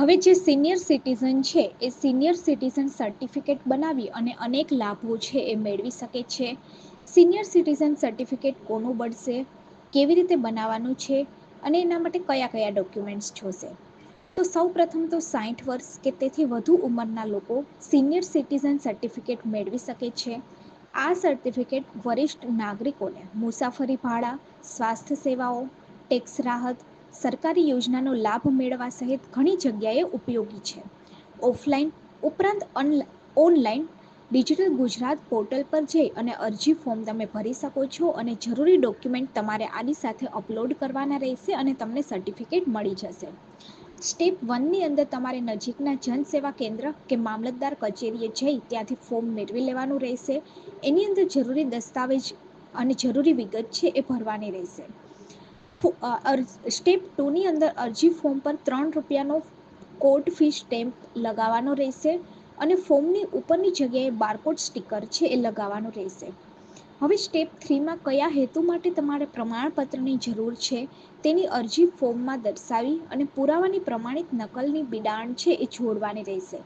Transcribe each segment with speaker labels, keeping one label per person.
Speaker 1: હવે જે senior citizen છે, એ સિનિયર સિટીઝન સર્ટિફિકેટ બનાવી અને અનેક લાભો છે એ મેળવી શકે છે. સિનિયર સિટીઝન સર્ટિફિકેટ કોનું બનશે, કેવી રીતે બનાવવાનું છે અને એના માટે કયા કયા ડોક્યુમેન્ટ્સ જોશે? તો સૌ પ્રથમ તો સાઠ વર્ષ કે તેથી વધુ ઉંમરના લોકો સિનિયર સિટીઝન સર્ટિફિકેટ મેળવી શકે છે. આ સર્ટિફિકેટ વરિષ્ઠ નાગરિકોને મુસાફરી ભાડા, સ્વાસ્થ્ય સેવાઓ ટેક્સ રાહત સરકારી યોજનાનો લાભ મેળવવા સહિત ઘણી જગ્યાએ ઉપયોગી છે. ઓફલાઈન ઉપરાંત ઓનલાઈન ડિજિટલ ગુજરાત પોર્ટલ પર જઈ અને અરજી ફોર્મ તમે ભરી શકો છો અને જરૂરી ડોક્યુમેન્ટ તમારે આની સાથે અપલોડ કરવાના રહેશે અને તમને સર્ટિફિકેટ મળી જશે. સ્ટેપ વનની અંદર તમારે નજીકના જનસેવા કેન્દ્ર કે મામલતદાર કચેરીએ જઈ ત્યાંથી ફોર્મ મેળવી લેવાનું રહેશે. એની અંદર જરૂરી દસ્તાવેજ અને જરૂરી વિગત છે એ ભરવાની રહેશે. સ્ટેપ ટુની અંદર અરજી ફોર્મ પર ત્રણ રૂપિયાનો કોર્ટ ફી સ્ટેમ્પ લગાવવાનો રહેશે અને ફોર્મની ઉપરની જગ્યાએ બારકોડ સ્ટીકર છે એ લગાવવાનો રહેશે. હવે સ્ટેપ થ્રીમાં કયા હેતુ માટે તમારે પ્રમાણપત્રની જરૂર છે તેની અરજી ફોર્મમાં દર્શાવી અને પુરાવાની પ્રમાણિત નકલની બિડાણ છે એ જોડવાની રહેશે.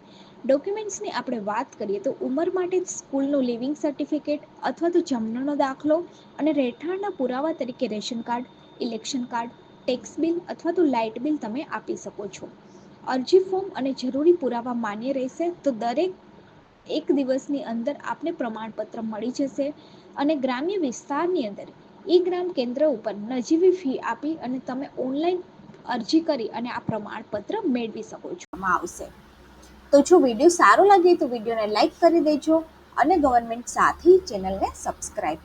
Speaker 1: ડોક્યુમેન્ટ્સની આપણે વાત કરીએ તો ઉંમર માટે સ્કૂલનું લિવિંગ સર્ટિફિકેટ અથવા તો જન્મનો દાખલો અને રહેઠાણના પુરાવા તરીકે ration card election card, tax bill અથવા તો લાઇટ બિલ તમે આપી શકો છો. અરજી ફોર્મ અને જરૂરી પુરાવા માન્ય રહેશે તો દરેક એક દિવસની અંદર આપને પ્રમાણપત્ર મળી જશે અને ગ્રામ્ય વિસ્તારની અંદર ઈ ગ્રામ કેન્દ્ર ઉપર નજીવી ફી આપી અને તમે ઓનલાઈન અરજી કરી અને આ પ્રમાણપત્ર મેળવી શકો છો. આવશે. તો જો વીડિયો સારો લાગે તો વિડીયોને લાઈક કરી દેજો અને ગવર્મેન્ટ સાથી ચેનલને સબસ્ક્રાઈબ